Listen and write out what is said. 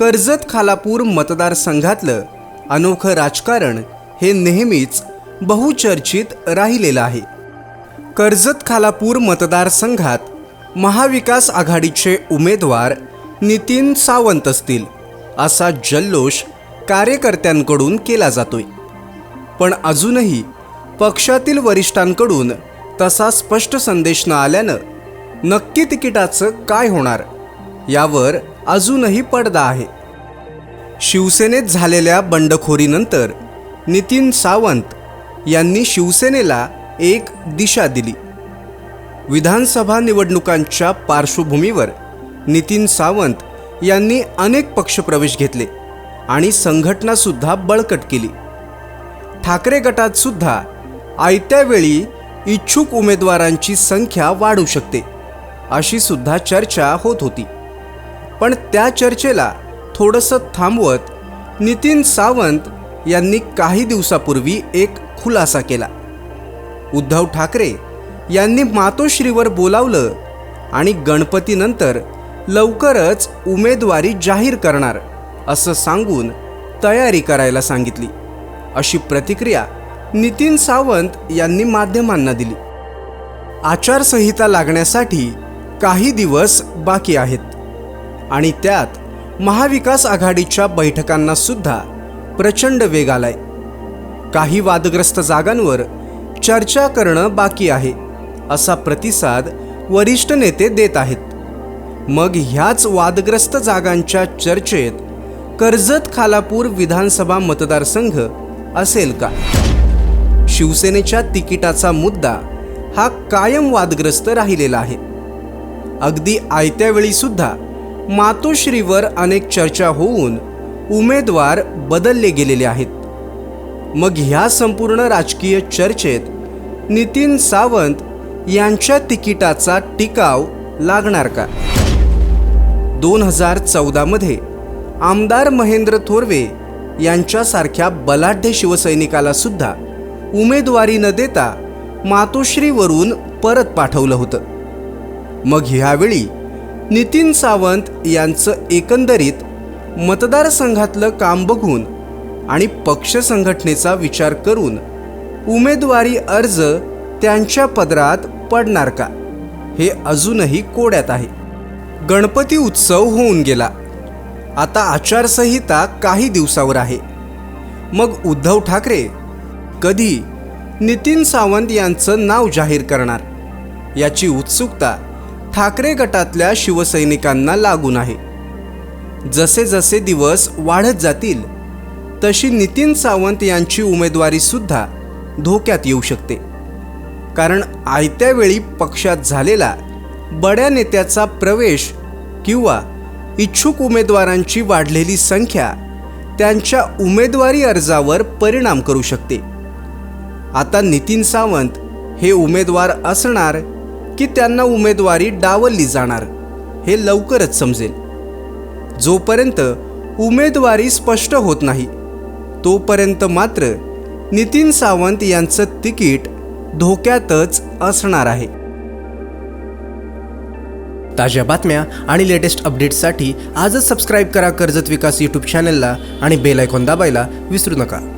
कर्जत खालापूर मतदारसंघातलं अनोखं राजकारण हे नेहमीच बहुचर्चित राहिलेलं आहे. कर्जत खालापूर मतदारसंघात महाविकास आघाडीचे उमेदवार नितीन सावंत असतील असा जल्लोष कार्यकर्त्यांकडून केला जातोय. पण अजूनही पक्षातील वरिष्ठांकडून तसा स्पष्ट संदेश न आल्यानं नक्की तिकिटाचं काय होणार यावर अजूनही पडदा आहे. शिवसेनेत झालेल्या बंडखोरीनंतर नितीन सावंत यांनी शिवसेनेला एक दिशा दिली. विधानसभा निवडणुकांच्या पार्श्वभूमीवर नितीन सावंत यांनी अनेक पक्षप्रवेश घेतले आणि संघटनासुद्धा बळकट केली. ठाकरे गटातसुद्धा आयत्यावेळी आयत्या वेळी इच्छुक उमेदवारांची संख्या वाढू शकते अशी सुद्धा चर्चा होत होती. पण त्या चर्चेला थोडंसं थांबवत नितीन सावंत यांनी काही दिवसापूर्वी एक खुलासा केला. उद्धव ठाकरे यांनी मातोश्रीवर बोलावलं आणि गणपतीनंतर लवकरच उमेदवारी जाहीर करणार असं सांगून तयारी करायला सांगितली. अशी प्रतिक्रिया नितीन सावंत यांनी माध्यमांना दिली. आचारसंहिता लागण्यासाठी काही दिवस बाकी आहेत. आणि त्यात महाविकास आघाडीच्या बैठकांना सुद्धा प्रचंड वेग आलाय. काही वादग्रस्त जागांवर चर्चा करणं बाकी आहे असा प्रतिसाद वरिष्ठ नेते देत आहेत. मग ह्याच वादग्रस्त जागांच्या चर्चेत कर्जत खालापूर विधानसभा मतदारसंघ असेल का? शिवसेनेच्या तिकिटाचा मुद्दा हा कायम वादग्रस्त राहिलेला आहे. अगदी आयत्या सुद्धा मातोश्रीवर अनेक चर्चा होऊन उमेदवार बदलले गेलेले आहेत. मग ह्या संपूर्ण राजकीय चर्चेत नितीन सावंत यांच्या तिकिटाचा टिकाव लागणार का? दोन हजार चौदामध्ये आमदार महेंद्र थोरवे यांच्यासारख्या बलाढ्य शिवसैनिकाला सुद्धा उमेदवारी न देता मातोश्रीवरून परत पाठवलं होतं. मग ह्यावेळी नितीन सावंत यांचं एकंदरीत मतदारसंघातलं काम बघून आणि पक्ष संघटनेचा विचार करून उमेदवारी अर्ज त्यांच्या पदरात पडणार का? हे अजूनही कोड्यात आहे. गणपती उत्सव होऊन गेला. आता आचारसंहिता काही दिवसावर आहे. मग उद्धव ठाकरे कधी नितीन सावंत यांचं नाव जाहीर करणार? याची उत्सुकता ठाकरे गटातल्या शिवसैनिकांना लागून आहे. जसे जसे दिवस वाढत जातील तशी नितीन सावंत यांची उमेदवारी सुद्धा धोक्यात येऊ शकते. कारण आयत्या वेळी पक्षात झालेला बड्या नेत्याचा प्रवेश किंवा इच्छुक उमेदवारांची वाढलेली संख्या त्यांच्या उमेदवारी अर्जावर परिणाम करू शकते. आता नितीन सावंत हे उमेदवार असणार की त्यांना उमेदवारी डावलली जाणार हे लवकरच समजेल. जोपर्यंत उमेदवारी स्पष्ट होत नाही तोपर्यंत मात्र नितीन सावंत यांचं तिकीट धोक्यातच असणार आहे. ताज्या बातम्या आणि लेटेस्ट अपडेट्ससाठी आजच सबस्क्राईब करा कर्जत विकास यूट्यूब चॅनलला आणि बेल आयकॉन दाबायला विसरू नका.